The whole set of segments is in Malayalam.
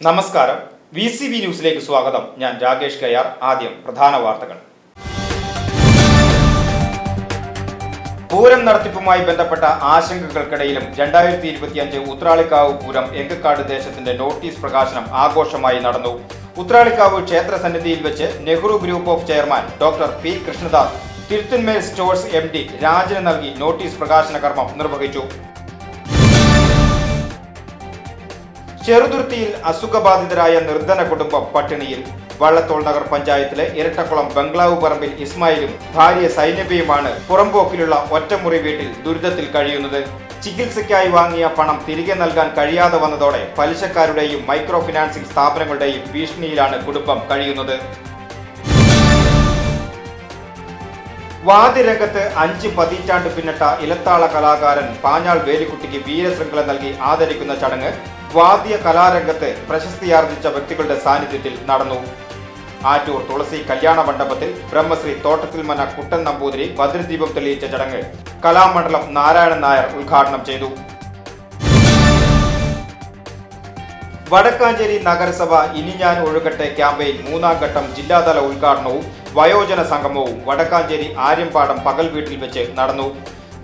നമസ്കാരം. വി സി ബി ന്യൂസിലേക്ക് സ്വാഗതം. ഞാൻ രാകേഷ് കയ്യാർ. ആദ്യം പ്രധാന വാർത്തകൾ. പൂരം നടത്തിപ്പുമായി ബന്ധപ്പെട്ട ആശങ്കകൾക്കിടയിലും രണ്ടായിരത്തി ഇരുപത്തിയഞ്ച് ഉത്രാളിക്കാവ് പൂരം എങ്കക്കാട് ദേശത്തിന്റെ നോട്ടീസ് പ്രകാശനം ആഘോഷമായി നടന്നു. ഉത്രാളിക്കാവ് ക്ഷേത്ര സന്നിധിയിൽ വെച്ച് Nehru group of chairman doctor P Krishnadas തിരുത്തുന്മേൽ stores M D രാജന് നൽകി നോട്ടീസ് പ്രകാശന കർമ്മം നിർവഹിച്ചു. ചെറുതുരുത്തിയിൽ അസുഖബാധിതരായ നിർധന കുടുംബം പട്ടിണിയിൽ വള്ളത്തോൾ നഗർ പഞ്ചായത്തിലെ ഇരട്ടക്കുളം ബംഗ്ലാവ് പറമ്പിൽ ഇസ്മായിലും ഭാര്യ സൈനബിയുമാണ് പുറംപോക്കിലുള്ള ഒറ്റമുറി വീട്ടിൽ ദുരിതത്തിൽ കഴിയുന്നത്. ചികിത്സയ്ക്കായി വാങ്ങിയ പണം തിരികെ നൽകാൻ കഴിയാതെ വന്നതോടെ പലിശക്കാരുടെയും മൈക്രോ ഫിനാൻസിംഗ് സ്ഥാപനങ്ങളുടെയും ഭീഷണിയിലാണ് കുടുംബം കഴിയുന്നത്. വാദ്യരംഗത്ത് അഞ്ച് പതിറ്റാണ്ട് പിന്നിട്ട ഇലത്താള കലാകാരൻ പാഞ്ഞാൾ വേലിക്കുട്ടിക്ക് വീരശൃംഖല നൽകി ആദരിക്കുന്ന ചടങ്ങ് വാദ്യ കലാരംഗത്ത് പ്രശസ്തിയാർജിച്ച വ്യക്തികളുടെ സാന്നിധ്യത്തിൽ നടന്നു. ആറ്റൂർ തുളസി കല്യാണ മണ്ഡപത്തിൽ ബ്രഹ്മശ്രീ തോട്ടത്തിൽ മന കുട്ടൻ നമ്പൂതിരി ഭദ്രദീപം തെളിയിച്ച ചടങ്ങ് കലാമണ്ഡലം നാരായണൻ നായർ ഉദ്ഘാടനം ചെയ്തു. വടക്കാഞ്ചേരി നഗരസഭ ഇനി ഞാൻ ഒഴുകട്ടെ ക്യാമ്പയിൻ. മൂന്നാം ഘട്ടം ജില്ലാതല ഉദ്ഘാടനവും വയോജന സംഗമവും വടക്കാഞ്ചേരി ആര്യമ്പാടം പകൽ വീട്ടിൽ വെച്ച് നടന്നു.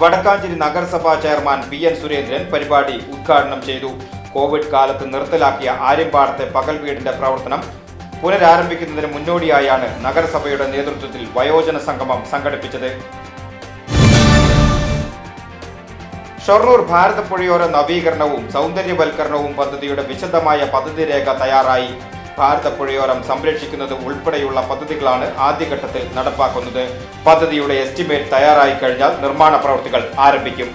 വടക്കാഞ്ചേരി നഗരസഭാ ചെയർമാൻ പി എൻ സുരേന്ദ്രൻ പരിപാടി ഉദ്ഘാടനം ചെയ്തു. കോവിഡ് കാലത്ത് നിർത്തലാക്കിയ ആര്യമ്പാടത്തെ പകൽ വീടിന്റെ പ്രവർത്തനം പുനരാരംഭിക്കുന്നതിന് മുന്നോടിയായാണ് നഗരസഭയുടെ നേതൃത്വത്തിൽ വയോജന സംഗമം സംഘടിപ്പിച്ചത്. ഷൊർണൂർ ഭാരതപ്പുഴയോര നവീകരണവും സൗന്ദര്യവൽക്കരണവും പദ്ധതിയുടെ വിശദമായ പദ്ധതി രേഖ തയ്യാറായി. ഭാരതപ്പുഴയോരം സംരക്ഷിക്കുന്നത് ഉൾപ്പെടെയുള്ള പദ്ധതികളാണ് ആദ്യഘട്ടത്തിൽ നടപ്പാക്കുന്നത്. പദ്ധതിയുടെ എസ്റ്റിമേറ്റ് തയ്യാറായി കഴിഞ്ഞാൽ നിർമ്മാണ പ്രവൃത്തികൾ ആരംഭിക്കും.